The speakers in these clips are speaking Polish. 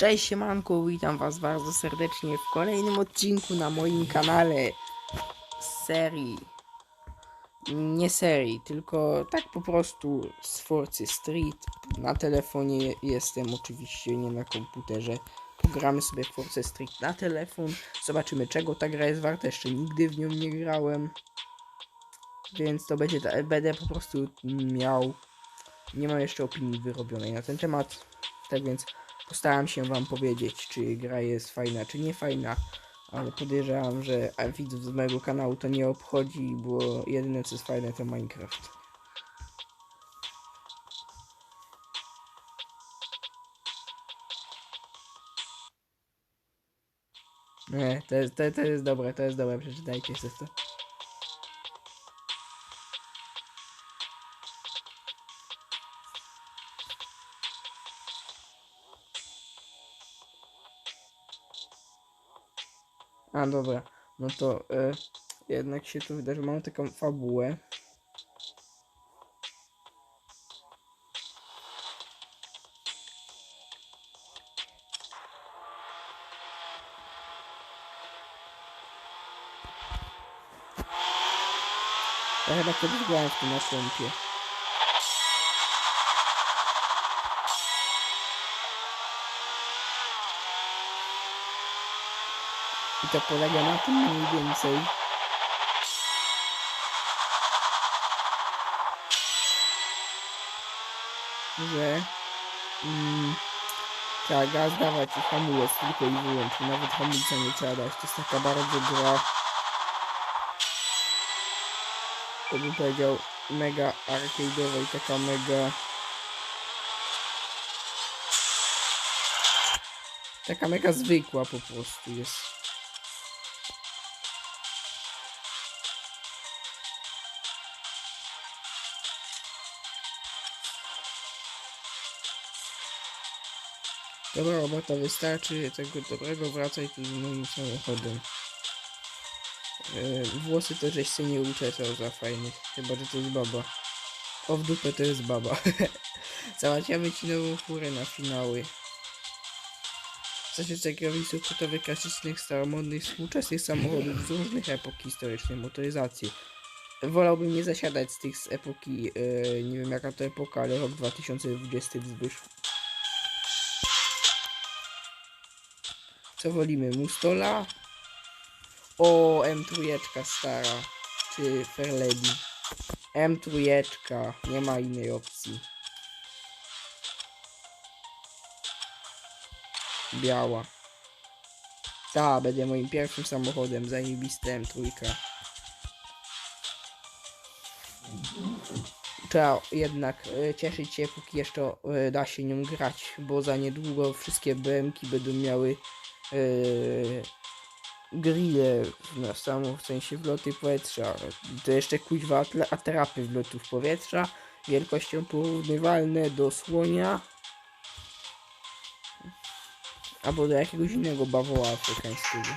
Cześć siemanko, witam was bardzo serdecznie w kolejnym odcinku na moim kanale serii. Nie serii, tylko tak po prostu z Forcy Street. Na telefonie je- jestem oczywiście, nie na komputerze. Pogramy sobie Force Street na telefon. Zobaczymy czego ta gra jest warta. Jeszcze nigdy w nią nie grałem. Więc to będzie, ta- będę po prostu miał. Nie mam jeszcze opinii wyrobionej na ten temat. Tak więc postaram się wam powiedzieć, czy gra jest fajna, czy nie fajna. Ale podejrzewam, że widzów z mojego kanału to nie obchodzi, bo jedyne co jest fajne to Minecraft. Nie, to jest, to, to jest dobre, to jest dobre, przeczytajcie sobie to. A dobra, no to e, jednak się tu wydarzy, mamy taką fabułę. Ja chyba kiedyś grałem w tym na to polega na tym mniej więcej. Że mm, trzeba gaz dawać i hamulec tylko i wyłącznie. Nawet hamulca nie trzeba dać. To jest taka bardzo gra. To bym powiedział mega arcade'owa i taka mega Taka mega zwykła po prostu jest. Dobra robota wystarczy, tego dobrego wracaj tu z moim samochodem. E, włosy to żeś się nie uczesał za fajnych, chyba że to jest baba. O w dupę to jest baba. Załatwiamy ci nową furę na finały. Zasieczek kierowniców gotowych klasycznych, staromodnych, współczesnych samochodów z różnych epok historycznych, motoryzacji. Wolałbym nie zasiadać z tych z epoki, e, nie wiem jaka to epoka, ale rok 2020 wzwyż. Co wolimy, Mustola? O, M3 stara, czy Fairlady. M3, nie ma innej opcji. Biała. Ta, będzie moim pierwszym samochodem, zajebistem trójka. Trzeba jednak e, cieszyć się, póki jeszcze e, da się nią grać, bo za niedługo wszystkie BMki będą miały e, grille na samo w sensie wloty powietrza. To jeszcze kuźwa atrapy wlotów powietrza, wielkością porównywalne do słonia. Albo do jakiegoś innego bawoła afrykańskiego.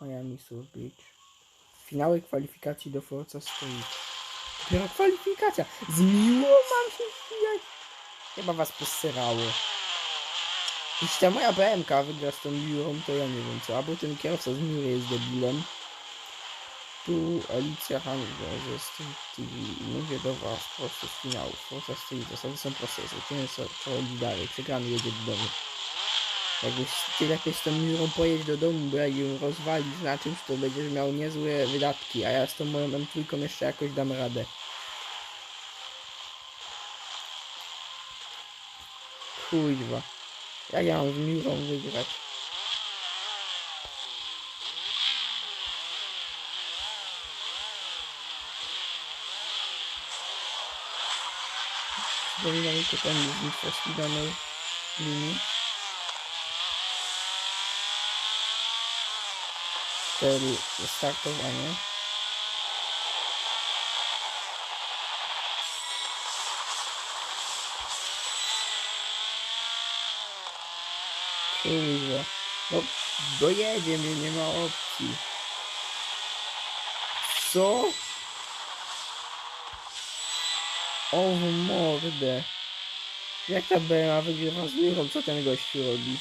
Miami South Beach. Finały kwalifikacji do Forza Street. Dopiero kwalifikacja! Z miłą mam się wbijać! Chyba was poserało. Jeśli ta moja BMK wygra z tą miłą, to ja nie wiem co. Albo ten kierowca z miły jest debilem. Tu Alicja ze Street TV i mówię do was prosto z finału. Forza Street, zasady są proste, co chodzi dalej. Przegrany jedzie do domu. Jakbyś ty lepiej z tą Mirą pojedź do domu, bo jak ją rozwalisz na czymś, to będziesz miał niezłe wydatki, a ja z tą moją M3 jeszcze jakoś dam radę. Kuźwa. Jak ja mam z Mirą wygrać? Przypomina mi to ten z for Speedowej linii. Cel startowanie. Kurwa. No, dojedzie mnie, nie ma opcji. Co? O w mordę. Jak ta BMA wygrywa z? Co ten gościu robi?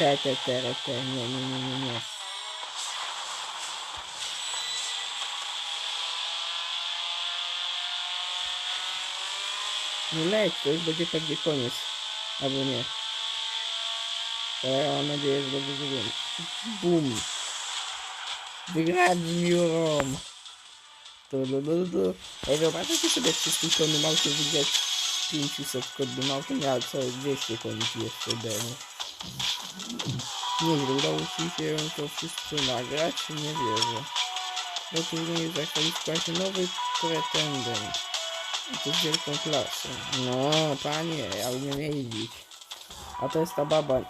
Te, te, te, te, nie, nie, nie, nie, nie. No leć, to już będzie pewnie koniec. Albo nie. To ja mam nadzieję, że dobrze zrobiłem. Bum. Wygrać z Miurą. To, to, to, to. Ej, wyobraźcie sobie 300 konnym autem wygrać 500 konnym autem, ja co 200 koni jeszcze demo. Nieźle, udało ci się to wszystko nagrać? Nie wierzę. Do turnieju zakwalifikował się nowy pretendent. I to z wielką klasą. No, panie, ja umiem jeździć. A to jest ta baba.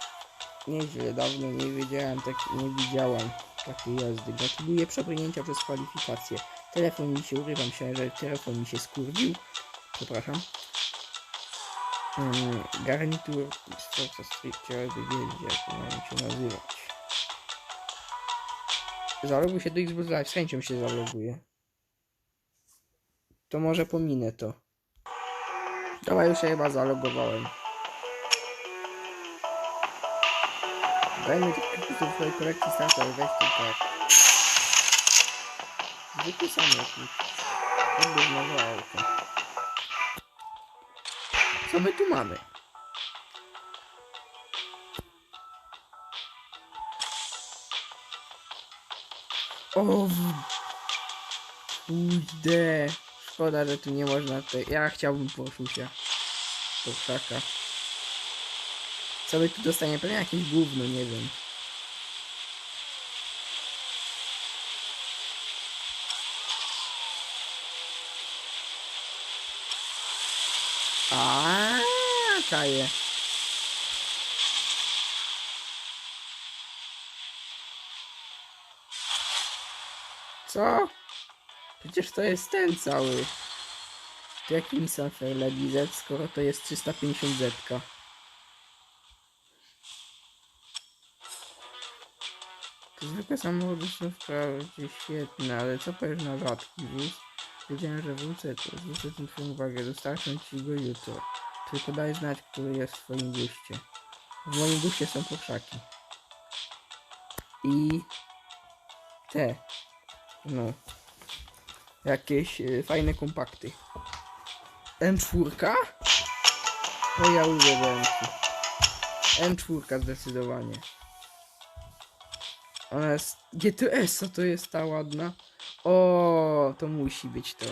Nieźle, dawno nie wiedziałem, tak nie widziałam takiej jazdy. Gratuluję przebrnięcia przez kwalifikację. Telefon mi się urywa, myślałem, że telefon mi się skurwił. Przepraszam. Mm, garnitur z Forza Street chciałaby wiedzieć, jak mają się nazywać. Zaloguj się do Xbox Live, z chęcią się zaloguję. To może pominę to. Dobra, już się chyba zalogowałem. Dajmy klików do swojej kolekcji startowej, weź tu tak. Zwykły samochód. Jakby nowe auto. Co my tu mamy? O, kurde. Szkoda, że tu nie można tutaj. Ja chciałbym poszusia. Do krzaka. Co my tu dostaniemy? Pewnie jakieś gówno, nie wiem. A, czaję. Co? Przecież to jest ten cały. To jaki Nissan Fairlady Z, skoro to jest 350 Z. -ka? To zwykłe samochody są wprawdzie świetne, ale co powiesz na rzadki wóz? Wiedziałem, że wrócę, to zwrócę tym twoją uwagę, dostarczę ci go jutro. Tylko daj znać, który jest w twoim guście. W moim guście są poprzaki. I... te. No. Jakieś y, fajne kompakty. M4? O ja lubię M4. M4 zdecydowanie. Ona jest... GTS, co to jest ta ładna? O, to musi być to.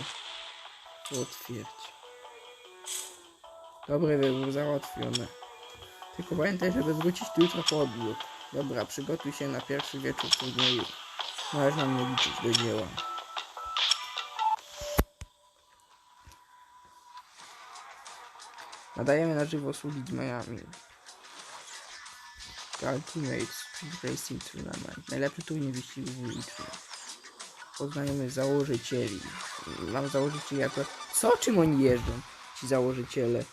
Potwierdź. Dobry wybór, załatwione. Tylko pamiętaj, żeby wrócić tu jutro po odbiór. Dobra, przygotuj się na pierwszy wieczór turnieju. Możesz na mnie liczyć do dzieła. Nadajemy na żywo z ulic Miami. Ultimate Speed Racing Tournament. Najlepszy turniej wyścigów ulicznych. Poznajemy założycieli. Mam założycieli jako... Co? Czym oni jeżdżą? Ci założyciele.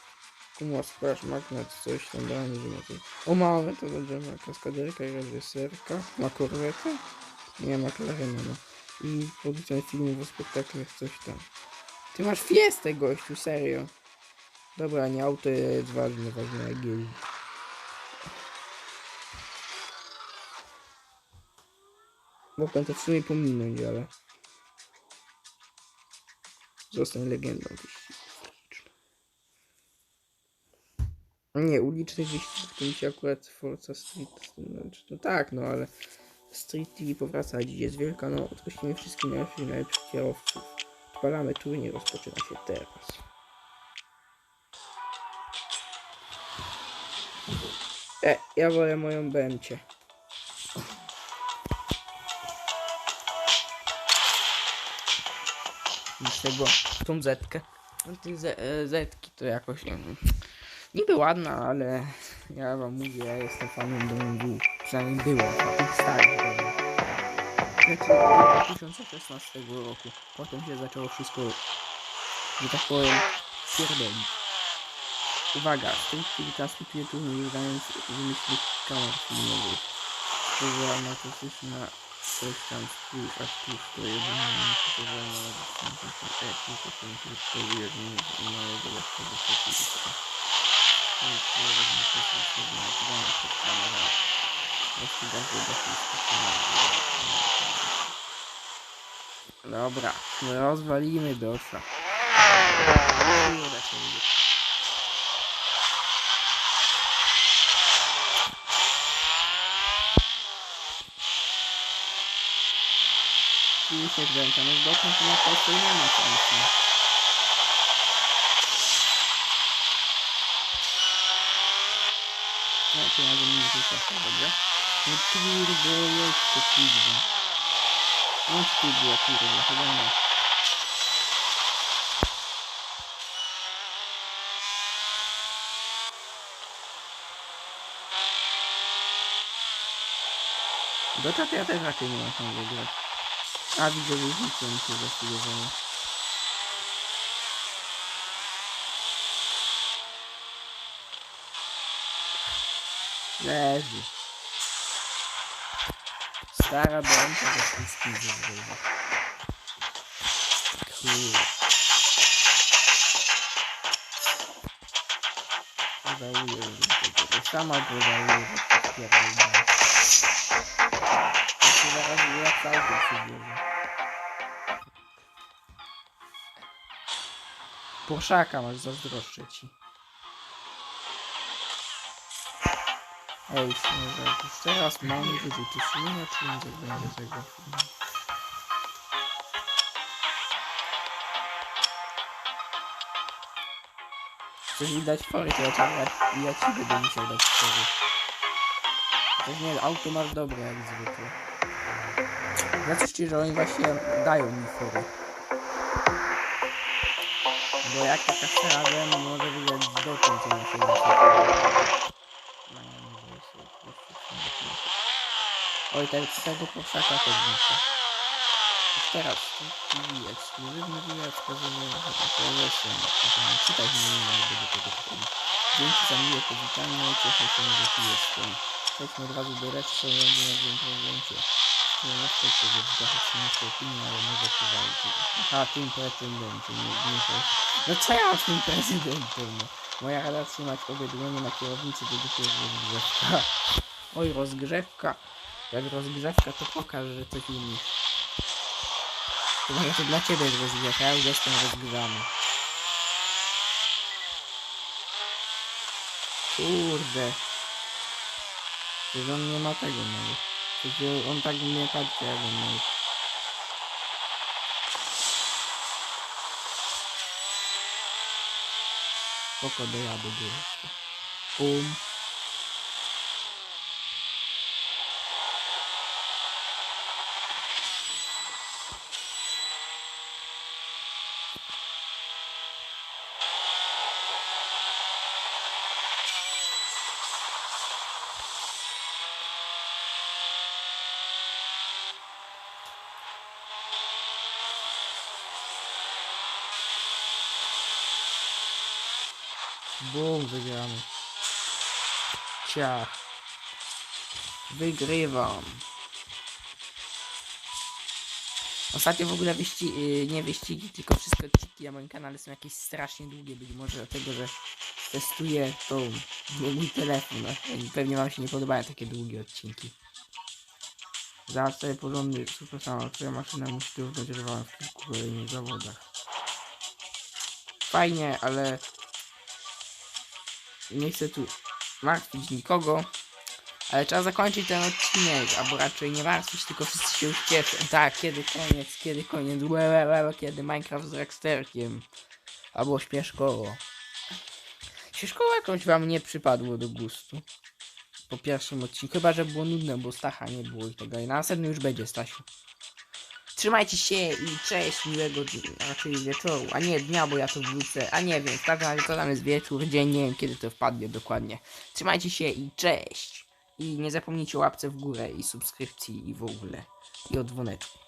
Kumar, Splash, Magnet, coś tam ma coś. O, mamy to będziemy kaskaderka i reżyserka. Ma korwetę? Nie, ma McLarena, no. I producent filmów o spektaklach, coś tam. Ty masz fiestę, gościu, serio. Dobra, nie auto jest ważne, ważne jak jeździ. Mogłem to w sumie pominąć, ale... Zostań legendą wyścigów ulicznych. Nie, ulicznych wyścigów to mi się akurat Forza Street... Znaczy, no tak, no ale... Street TV powraca, dziś jest wielka noc. Gościmy wszystkich najlepszych i najlepszych kierowców. Odpalamy turniej, rozpoczyna się teraz. E, ja wolę moją BMcie. Niż tego, tą zetkę. No, Te e, zetki to jakoś, nie wiem, niby ładna, ale ja wam mówię, ja jestem fanem BMW. Przynajmniej byłem, tych starych. Znaczy, od 2016 roku. Potem się zaczęło wszystko, że tak powiem, pierdolić. Uwaga, w tej chwili transmituję turniej używając wymyślnych kamer filmowych. Poza automatyczna Coś tam spójrz, aż tuż to jedynie nie kupowano etnikę, to jest małego lekkiego przeciwnika. Nic nie rozumiem, co się dzieje, wiadomo, co się dzieje. Jeśli dasz go do Dobra, rozwalimy dosza. Nie da się nie Czyli się wręcza, no dotąd na prostu nie ma sensu. No to ja bym nie wyszła, dobra? No kurde, jest to kurde. No kurde, kurde, chyba nie. Do czaty ja też raczej nie mam tam wygrać. A widzę różnicę mi się zastudowało. Leży. Stara bąka ze wszystkim zezrywa. Kurde. Żałuję tego, bo sama go żałuję, że to spierdolę. Ja się zaraz ja całkiem się bierze. Porszaka masz zazdroszczę ci. Ej, śmierze, już teraz mam wyrzuty sumienia, czy nie będzie tego? Chcesz mi dać fory, to ja, ci, ja, ja ci będę musiał dać fory. Chociaż nie, auto masz dobre jak zwykle. Znaczy ci, że oni właśnie dają mi fory. Bo jak taka no może wygrać z dotąd, co muszę Oj, tego, tego powszaka muszę. Już teraz, ekskluzywny wywiad z pozorem, to jestem, czytać nie będę tego tutaj. Dzięki za miłe powitanie, cieszę się, że tu jestem. Przejdźmy od razu do reszty, będzie na tym prezencie. Nie chcę się wdachać się opinię, ale mogę powalczyć. Aha, tym pretendentem, nie, nie to. No co ja mam z tym prezydentem? No? Moja rada trzymać obie dłonie na kierownicy do dopiero rozgrzewka. Oj, rozgrzewka. Jak rozgrzewka, to pokaż, że coś umiesz. Chyba to dla ciebie jest rozgrzewka, ja już jestem rozgrzany. Kurde. Przecież on nie ma tego nawet. Przecież on tak mnie patrzy, jak on ma. Spoko, dojadę go jeszcze. Um. Bum, wygramy. Ciach. Wygrywam. Ostatnio w ogóle wyścigi, nie wyścigi, tylko wszystkie odcinki na moim kanale są jakieś strasznie długie, być może dlatego, że testuję tą, mój telefon, pewnie wam się nie podobają takie długie odcinki. Zaraz sobie porządny, super sama, twoja maszyna musi tu rywalem w kilku kolejnych zawodach. Fajnie, ale nie chcę tu martwić nikogo, ale trzeba zakończyć ten odcinek, albo raczej nie martwić, tylko wszyscy się już cieszą. Tak, kiedy koniec, kiedy koniec, łe, kiedy Minecraft z Rexterkiem, albo śmieszkowo. Śmieszkowo jakoś wam nie przypadło do gustu. Po pierwszym odcinku, chyba że było nudne, bo Stacha nie było i tak dalej. Na następnym już będzie, Stasiu. Trzymajcie się i cześć, miłego dnia, raczej wieczoru, a nie dnia, bo ja to wrócę, a nie wiem, każdym razie to tam jest wieczór, dzień, nie wiem kiedy to wpadnie dokładnie. Trzymajcie się i cześć! I nie zapomnijcie łapce w górę i subskrypcji i w ogóle. I o dzwoneczku.